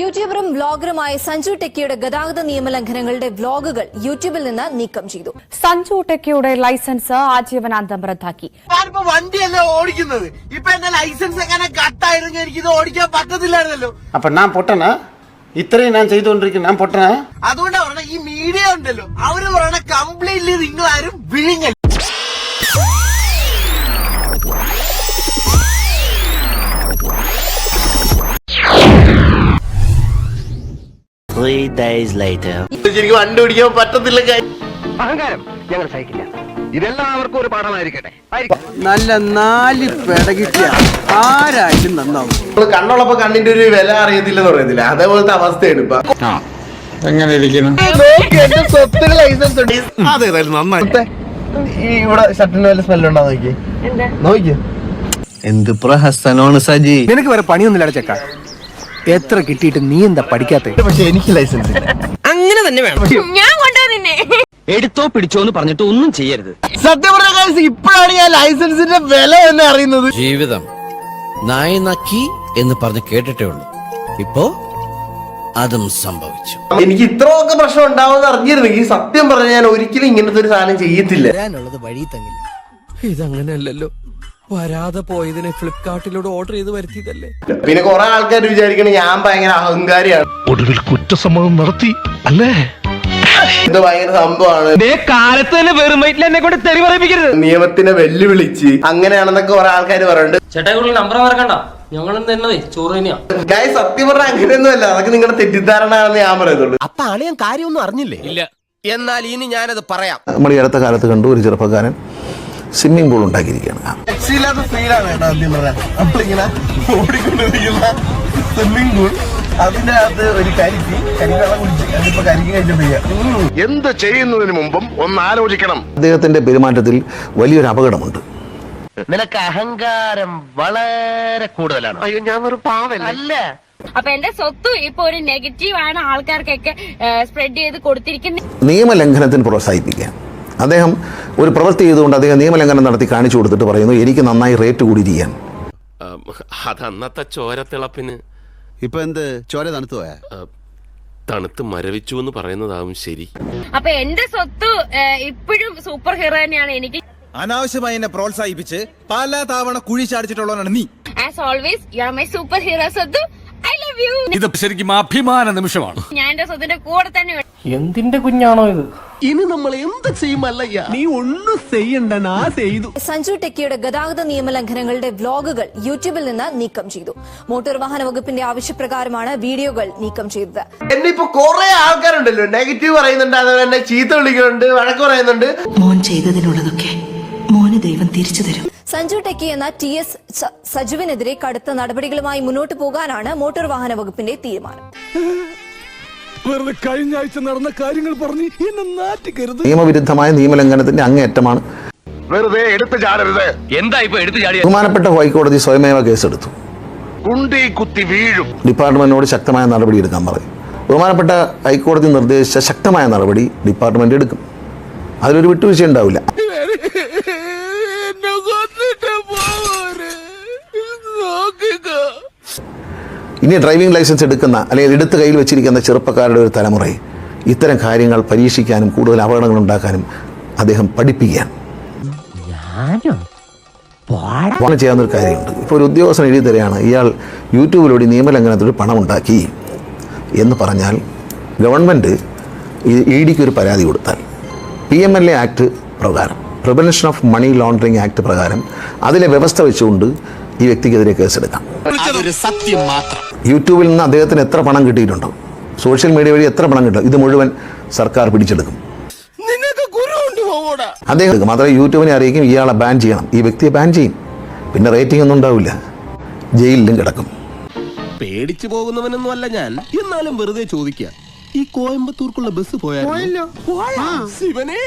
യൂട്യൂബറും വ്ലോഗറുമായ സഞ്ജു ടെക്കിയുടെ ഗതാഗത നിയമലംഘനങ്ങളുടെ വ്ലോഗുകൾ യൂട്യൂബിൽ നിന്ന് നീക്കം ചെയ്തു. സഞ്ജു ടെക്കിയുടെ ലൈസൻസ് ആജീവനാന്തം റദ്ദാക്കി. ഞാനിപ്പോ വണ്ടിയല്ലേ ഓടിക്കുന്നത്? ഇപ്പൊ എന്റെ ലൈസൻസ് എങ്ങനെ കട്ടായിരുന്നു എനിക്ക് ഇത് ഓടിക്കാൻ പറ്റത്തില്ലായിരുന്നല്ലോ. അപ്പൊ ഞാൻ പൊട്ടനാ? ഇത്രയും ഞാൻ ചെയ്തുകൊണ്ടിരിക്കുന്നു. ഞാൻ പൊട്ടനാ? അതുകൊണ്ടാണ് ഈ മീഡിയ ഉണ്ടല്ലോ അവർ പറയണ കംപ്ലീറ്റ്ലി നിങ്ങളാരും വിഴിഞ്ഞല്ല നിങ്ങൾ ഡേയ്സ് ലേറ്റർ ശരിക്കും വണ്ടി ഓടിക്കാൻ പറ്റത്തില്ല അഹങ്കാരം ഞങ്ങൾ സഹിക്കില്ല. ഇതെല്ലാവർക്കും ഒരു പാഠമായിരിക്കട്ടെ. നല്ല നാല് പെടകിട്ടിയ ആരായാലും നന്നാവും. നമ്മൾ കണ്ണുള്ളപ്പോ കണ്ണിന്റെ ഒരു വില അറിയത്തില്ലെന്ന് പറയത്തില്ല അതേപോലത്തെ അവസ്ഥയാണ് ഇപ്പൊ. എങ്ങനെ ഇരിക്കുന്നു? ലൈസൻസ് ഉണ്ട്. ഈ ഇവിടെ ഷർട്ടിന് വല്ല സ്മെല്ല് ഉണ്ടോ നോക്കി നോക്കി എന്ത് പ്രഹസനമാണ് സജി. നിനക്ക് വേറെ പണിയൊന്നുമില്ല ചെക്ക. എത്ര കിട്ടിയിട്ട് നീ എന്താ പഠിക്കാത്ത? പക്ഷെ എനിക്ക് ലൈസൻസ് ഇല്ല. ഞാൻ കൊണ്ടുവന്നെ എടുത്തോ പിടിച്ചോ എന്ന് പറഞ്ഞിട്ട് ഒന്നും ചെയ്യരുത്. സത്യം പറഞ്ഞ കാര്യം ഇപ്പോഴാണ് ഞാൻ ലൈസൻസിന്റെ വില എന്ന് അറിയുന്നത്. ജീവിതം നായ നക്കി എന്ന് പറഞ്ഞ് കേട്ടിട്ടേ ഉള്ളൂ. ഇപ്പോ അതും സംഭവിച്ചു. എനിക്ക് ഇത്രയൊക്കെ പ്രശ്നം ഉണ്ടാവുമെന്ന് അറിഞ്ഞിരുന്നെങ്കിൽ സത്യം പറഞ്ഞ ഞാൻ ഒരിക്കലും ഇങ്ങനത്തെ ഒരു സാധനം ചെയ്യത്തില്ല. ഇതങ്ങനെയല്ലല്ലോ. വരാതെ പോയതിനെ ഫ്ലിപ്കാർട്ടിലൂടെ ഓർഡർ ചെയ്ത് വരുത്തിയതല്ലേ? പിന്നെ കുറെ ആൾക്കാർ വിചാരിക്കണ ഞാൻ ഭയങ്കര അഹങ്കാരിയാണ്. ഒടുവിൽ കുറ്റസമ്മതം നടത്തി അല്ലേ? ഇത് ഭയങ്കര സംഭവമാണ്. കാലത്ത് തന്നെ വെറും വൈറ്റിൽ എന്നെ കൊണ്ട് തെറി പറയിപ്പിക്കരുത്. നിയമത്തിനെ വെല്ലുവിളിച്ച് അങ്ങനെയാണെന്നൊക്കെ കുറെ ആൾക്കാർ പറയുന്നുണ്ട്. ചേട്ടായി നമ്പർ മറക്കണ്ട. ഗായ് സത്യം പറഞ്ഞാൽ അങ്ങനെയൊന്നുമല്ല. അതൊക്കെ നിങ്ങളുടെ തെറ്റിദ്ധാരണ ഞാൻ പറയുന്നുള്ളൂ. അപ്പൊ അളിയൻ കാര്യമൊന്നും അറിഞ്ഞില്ലേ? ഇല്ല. എന്നാൽ ഇനി ഞാനത് പറയാം. നമ്മൾ ഈ അടുത്ത കാലത്ത് കണ്ടു ഒരു ചെറുപ്പക്കാരൻ. സ്വിമ്മിംഗ് പൂൾ ഉണ്ടാക്കിയിരിക്കുകയാണ്. സ്വിമ്മിംഗ് പൂൾ അതിന്റെ അകത്ത് ഒരു കരിക്ക്. കരിവെള്ളം കുടിച്ച് അതിപ്പോ കരിക്ക് കഴിച്ചിട്ട് എന്ത് ചെയ്യുന്നതിന് മുമ്പും ഒന്ന് ആലോചിക്കണം. അദ്ദേഹത്തിന്റെ പെരുമാറ്റത്തിൽ വലിയൊരു അപകടമുണ്ട്. നിനക്ക് അഹങ്കാരം വളരെ കൂടുതലാണ്. അയ്യോ ഞാൻ ഒരു പാവല്ല? അല്ല. അപ്പൊ എന്റെ സ്വത്ത് ഇപ്പൊ ഒരു നെഗറ്റീവ് ആണ് ആൾക്കാർക്കൊക്കെ സ്പ്രെഡ് ചെയ്ത് കൊടുത്തിരിക്കുന്നത് നിയമലംഘനത്തിന് പ്രോത്സാഹിപ്പിക്കുക. അദ്ദേഹം ഒരു പ്രവൃത്തി ചെയ്തുകൊണ്ട് അദ്ദേഹം നിയമലംഘനം നടത്തി കാണിച്ചു കൊടുത്തിട്ട് പറയുന്നു എനിക്ക് നന്നായി റേറ്റ് കൂടിയിരിക്കാൻ അതന്നത്തെ ചോരത്തിളപ്പിന് ഇപ്പൊ എന്ത്? ചോര തണുത്തു? പോയാ തണുത്ത് മരവിച്ചു എന്ന് പറയുന്നതാവും ശരി. അപ്പൊ എന്റെ സ്വത്ത് ഇപ്പോഴും സൂപ്പർ ഹീറോ തന്നെയാണ് എനിക്ക്. അനാവശ്യമായി എന്നെ പ്രോത്സാഹിപ്പിച്ച് പല തവണ കുഴി ചാടിച്ചിട്ടുള്ളവനാണ് നീ. As always you are my super hero സ്വത്ത്. ഇത് ശരിക്കും അഭിമാന നിമിഷമാണ്. ഞാൻ എന്റെ സ്വത്തിന്റെ കൂടെ തന്നെ ഉണ്ട്. എന്തിന്റെ കുഞ്ഞാണോ ഇത്? ഇനി നമ്മൾ എന്ത് ചെയ്യുമല്ലയ്യ? നീ ഒന്നും ചെയ്യണ്ട നാ ചെയ്തു. സഞ്ജു ടെക്കിയുടെ ഗതാഗത നിയമലംഘനങ്ങളുടെ വ്ലോഗുകൾ യൂട്യൂബിൽ നിന്ന് നീക്കം ചെയ്തു. മോട്ടോർ വാഹന വകുപ്പിന്റെ ആവശ്യപ്രകാരമാണ് വീഡിയോകൾ നീക്കം ചെയ്തത്. എന്നെ ഇപ്പൊ കൊറേ ആൾക്കാരുണ്ടല്ലോ. നെഗറ്റീവ് പറയുന്നുണ്ട് അതുപോലെ തന്നെ ചീത്ത വിളിക്കുന്നുണ്ട് വഴക്ക് പറയുന്നുണ്ട്. മോൻ ചെയ്തതിനുള്ളതൊക്കെ മോന് ദൈവം തിരിച്ചു തരും. സഞ്ജു ടെക്കി എന്ന ടി എസ് സജുവിനെതിരെ കടുത്ത നടപടികളുമായി മുന്നോട്ട് പോകാനാണ് മോട്ടോർ വാഹന വകുപ്പിന്റെ തീരുമാനം. വെറുതെ കഴിഞ്ഞ ആഴ്ച നടന്ന കാര്യങ്ങൾ പറഞ്ഞ് എന്നെ നാറ്റിക്കരുത്. നിയമവിരുദ്ധമായ നിയമലംഘനത്തിന്റെ അങ്ങേയറ്റമാണ്. വെറുതെ എടുത്തു ചാടരുത്. എന്താ ഇപ്പൊ എടുത്തു ചാടിയ ബഹുമാനപ്പെട്ട ഹൈക്കോടതി സ്വയമേവ കേസെടുത്തു. കുണ്ടി കുത്തി വീഴും. ഡിപ്പാർട്ട്മെന്റിനോട് ശക്തമായ നടപടി എടുക്കാൻ പറയും. ബഹുമാനപ്പെട്ട ഹൈക്കോടതി നിർദ്ദേശിച്ച ശക്തമായ നടപടി ഡിപ്പാർട്ട്മെന്റ് എടുക്കും. അതിലൊരു വിട്ടുവീഴ്ച ഉണ്ടാവില്ല ഇനി ഡ്രൈവിംഗ് ലൈസൻസ് എടുക്കുന്ന അല്ലെങ്കിൽ എടുത്ത് കയ്യിൽ വെച്ചിരിക്കുന്ന ചെറുപ്പക്കാരുടെ ഒരു തലമുറയെ ഇത്തരം കാര്യങ്ങൾ പരീക്ഷിക്കാനും കൂടുതൽ അപകടങ്ങൾ ഉണ്ടാക്കാനും അദ്ദേഹം പഠിപ്പിക്കുകയാണ്. ചെയ്യാവുന്ന ഒരു കാര്യമുണ്ട്. ഇപ്പോൾ ഒരു ഉദ്യോഗസ്ഥൻ എഴുതി തരികയാണ് ഇയാൾ യൂട്യൂബിലൂടെ നിയമലംഘനത്തിൽ പണം ഉണ്ടാക്കി എന്ന് പറഞ്ഞാൽ ഗവൺമെന്റ് ഇ ഡിക്ക് ഒരു പരാതി കൊടുത്താൽ P M L A act പ്രകാരം prevention of money laundering act പ്രകാരം അതിലെ വ്യവസ്ഥ വെച്ചുകൊണ്ട് ഈ വ്യക്തിക്കെതിരെ കേസെടുക്കാം. യൂട്യൂബിൽ നിന്ന് അദ്ദേഹത്തിന് എത്ര പണം കിട്ടിയിട്ടുണ്ടോ? സോഷ്യൽ മീഡിയ വഴി എത്ര പണം കിട്ടും? ഇത് മുഴുവൻ സർക്കാർ പിടിച്ചെടുക്കും. അദ്ദേഹം മാത്രമേ യൂട്യൂബിനെ അറിയിക്കും ഇയാളെ ബാൻ ചെയ്യണം. ഈ വ്യക്തിയെ ബാൻ ചെയ്യും. പിന്നെ റേറ്റിംഗ് ഒന്നും ഉണ്ടാവില്ല. ജയിലിലും കിടക്കും. പേടിച്ചു പോകുന്നവനൊന്നും അല്ല ഞാൻ. എന്നാലും വെറുതെ ചോദിക്കുക ഈ കോയമ്പത്തൂർക്കുള്ള ബസ് പോയാലോ ശിവനേ.